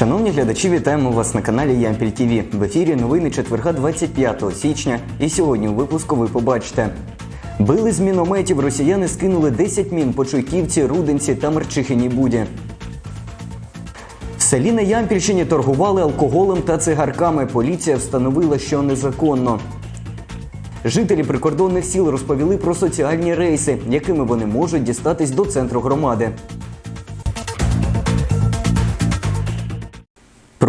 Шановні глядачі, вітаємо вас на каналі Ямпіль ТВ. В ефірі новини четверга 25 січня. І сьогодні у випуску ви побачите. Били з мінометів, росіяни скинули 10 мін по Чуйківці, Рудинці та Мерчихині Буді. В селі на Ямпільщині торгували алкоголем та цигарками. Поліція встановила, що незаконно. Жителі прикордонних сіл розповіли про соціальні рейси, якими вони можуть дістатись до центру громади.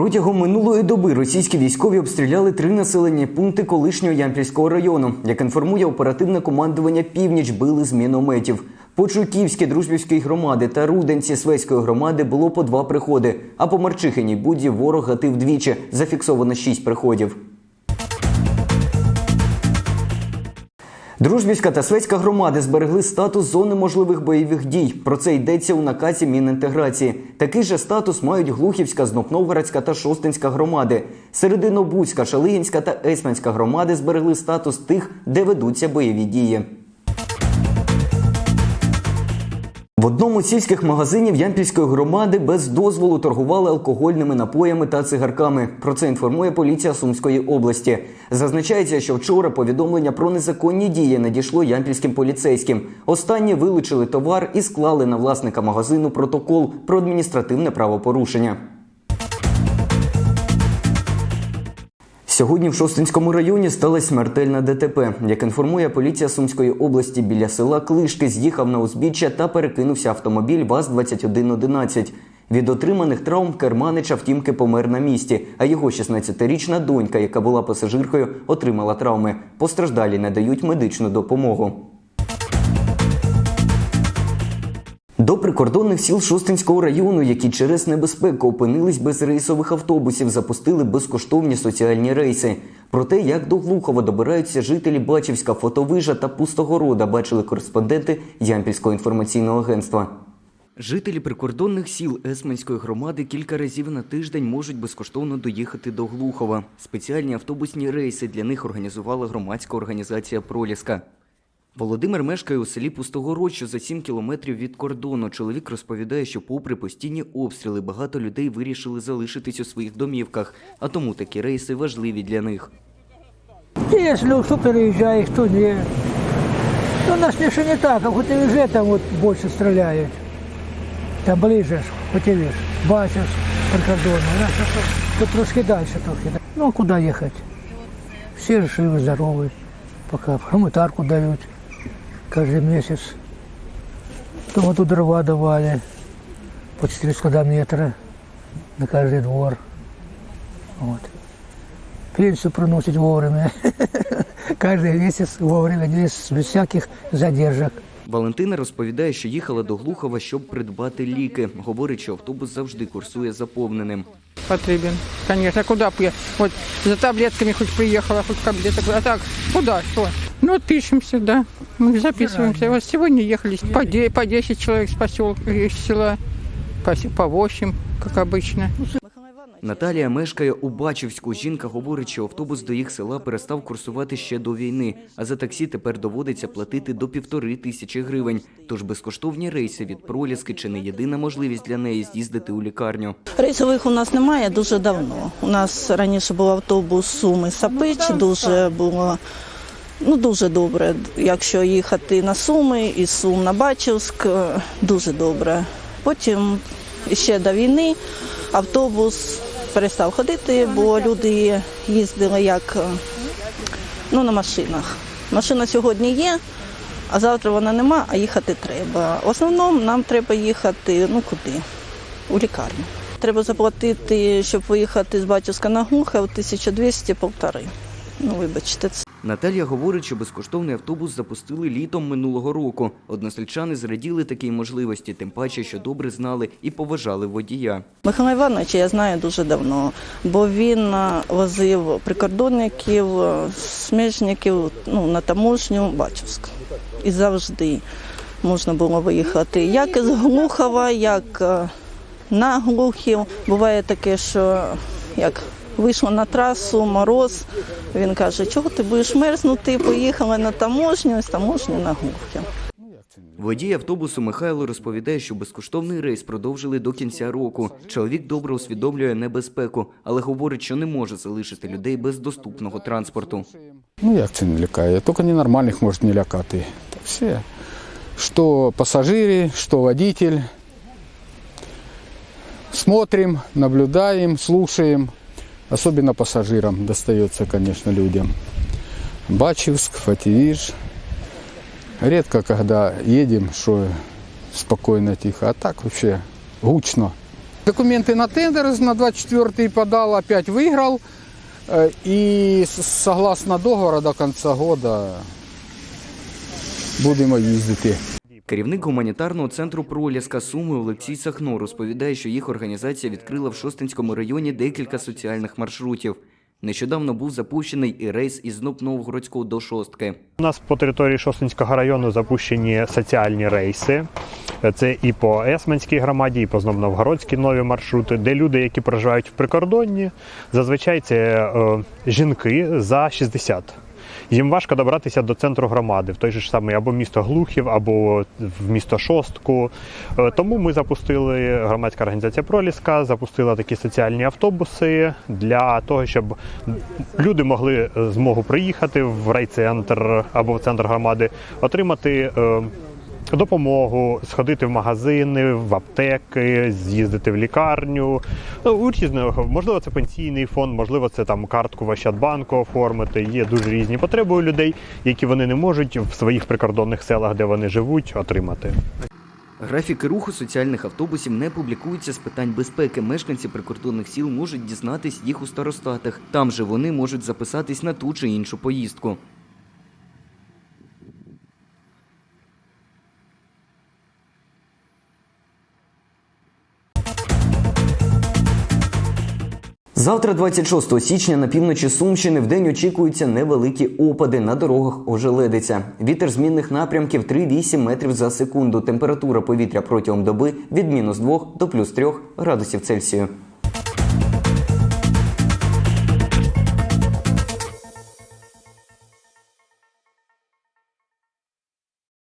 Протягом минулої доби російські військові обстріляли три населені пункти колишнього Ямпільського району. Як інформує оперативне командування Північ, били з мінометів. По Чуківській, дружбівської громади та Руденці Свеської громади було по два приходи. А по Марчихиній Буді ворог гатив двічі. Зафіксовано шість приходів. Дружбівська та Свецька громади зберегли статус зони можливих бойових дій. Про це йдеться у наказі Мінінтеграції. Такий же статус мають Глухівська, Знопновгородська та Шостинська громади. Серединобузька, Шалигінська та Есменська громади зберегли статус тих, де ведуться бойові дії. В одному з сільських магазинів Ямпільської громади без дозволу торгували алкогольними напоями та цигарками. Про це інформує поліція Сумської області. Зазначається, що вчора повідомлення про незаконні дії надійшло ямпільським поліцейським. Останні вилучили товар і склали на власника магазину протокол про адміністративне правопорушення. Сьогодні в Шостинському районі сталася смертельна ДТП. Як інформує поліція Сумської області, біля села Клишки з'їхав на узбіччя та перекинувся автомобіль ВАЗ-2111. Від отриманих травм керманич втімки помер на місці, а його 16-річна донька, яка була пасажиркою, отримала травми. Постраждалі надають медичну допомогу. До прикордонних сіл Шостинського району, які через небезпеку опинились без рейсових автобусів, запустили безкоштовні соціальні рейси. Про те, як до Глухова добираються жителі Бачівська, Фотовижа та Пустогорода, бачили кореспонденти Ямпільського інформаційного агентства. Жителі прикордонних сіл Есменської громади кілька разів на тиждень можуть безкоштовно доїхати до Глухова. Спеціальні автобусні рейси для них організувала громадська організація Проліска. Володимир мешкає у селі Пустогород, за 7 кілометрів від кордону. Чоловік розповідає, що попри постійні обстріли багато людей вирішили залишитись у своїх домівках, а тому такі рейси важливі для них. Если кто переезжает, кто нет. Ну, нас еще не так, а хоть и уже там вот больше стреляют. Там и видишь, бачишь, прикордонно. Нас тут, трошки дальше трохи. Ну, а куда ехать? Все живы, здоровы, пока гуманитарку дают каждый месяц. То вот тут дрова давали по 400 метра на каждый двор. Вот. Пенсию приносить вовремя. Каждый месяц вовремя, без, без всяких задержек. Валентина розповідає, що їхала до Глухова, щоб придбати ліки. Говорить, що автобус завжди курсує заповненим. потребен. Конечно, куда бы я? Вот за таблетками хоть приехала, хоть таблеток. А так, куда, что? Ну, вот пишемся, да. Мы записываемся. Вот сегодня ехали по, де- по 10 человек с поселка, из села, по, с- по 8, как обычно. Наталія мешкає у Бачівську. Жінка говорить, що автобус до їх села перестав курсувати ще до війни, а за таксі тепер доводиться платити до півтори тисячі гривень. Тож безкоштовні рейси від проліски чи не єдина можливість для неї з'їздити у лікарню. Рейсових у нас немає дуже давно. У нас раніше був автобус Суми Сапич, дуже було ну дуже добре. Якщо їхати на Суми і Сум на Бачівськ, е, дуже добре. Потім ще до війни автобус перестав ходити, бо люди їздили як е, ну, на машинах. Машина сьогодні є, а завтра вона нема, а їхати треба. В основному нам треба їхати ну куди? У лікарню. Треба заплатити, щоб виїхати з Батьківська на Глухов, 1200 полтори. Ну, вибачте, це Наталія говорить, що безкоштовний автобус запустили літом минулого року. Односельчани зраділи такій можливості, тим паче, що добре знали і поважали водія. Михайла Івановича я знаю дуже давно, бо він е, возив прикордонників, е, сміжників ну, на таможню Бачівськ. І завжди можна було виїхати як із Глухова, як е, на Глухів. Буває таке, що як вийшла на трасу, мороз. Він каже, чого ти будеш мерзнути, поїхали на таможню, з таможні на Глухів. Водій автобусу Михайло розповідає, що безкоштовний рейс продовжили до кінця року. Чоловік добре усвідомлює небезпеку, але говорить, що не може залишити людей без доступного транспорту. Ну як це не лякає? Тільки ненормальних може не лякати. Та все. Що пасажири, що водитель. Смотрим, наблюдаем, слушаем. Особенно пассажирам достается, конечно, людям. Бачевск, Фативиш. Редко, когда едем, что спокойно, тихо. А так вообще гучно. Документы на тендер на 24-й подал, опять выиграл. Э, И с- согласно договору до конца года будемо їздити. Керівник гуманітарного центру проліска Суми Олексій Сахно розповідає, що їх організація відкрила в Шостинському районі декілька соціальних маршрутів. Нещодавно був запущений і рейс із Зноб Новгородського до Шостки. У нас по території Шостинського району запущені соціальні рейси. Це і по Есменській громаді, і по Знобновгородській нові маршрути, де люди, які проживають в прикордонні, зазвичай це е, жінки за 60. Їм важко добратися до центру громади, в той же ж самий або місто Глухів, або в місто Шостку. Е, Тому ми запустили громадська організація Проліска, запустила такі соціальні автобуси для того, щоб люди могли е, змогу приїхати в райцентр або в центр громади, отримати. Допомогу сходити в магазини, в аптеки, з'їздити в лікарню. Ну, у різного, можливо, це пенсійний фонд, можливо, це там картку в Ощадбанку оформити. Є дуже різні потреби у людей, які вони не можуть в своїх прикордонних селах, де вони живуть, отримати. Графіки руху соціальних автобусів не публікуються з питань безпеки. Мешканці прикордонних сіл можуть дізнатись їх у старостатах. Там же вони можуть записатись на ту чи іншу поїздку. Завтра, 26 січня, на півночі Сумщини в день очікуються невеликі опади на дорогах ожеледиться. Вітер змінних напрямків 3-8 метрів за секунду. Температура повітря протягом доби від мінус 2 до плюс 3 градусів Цельсію.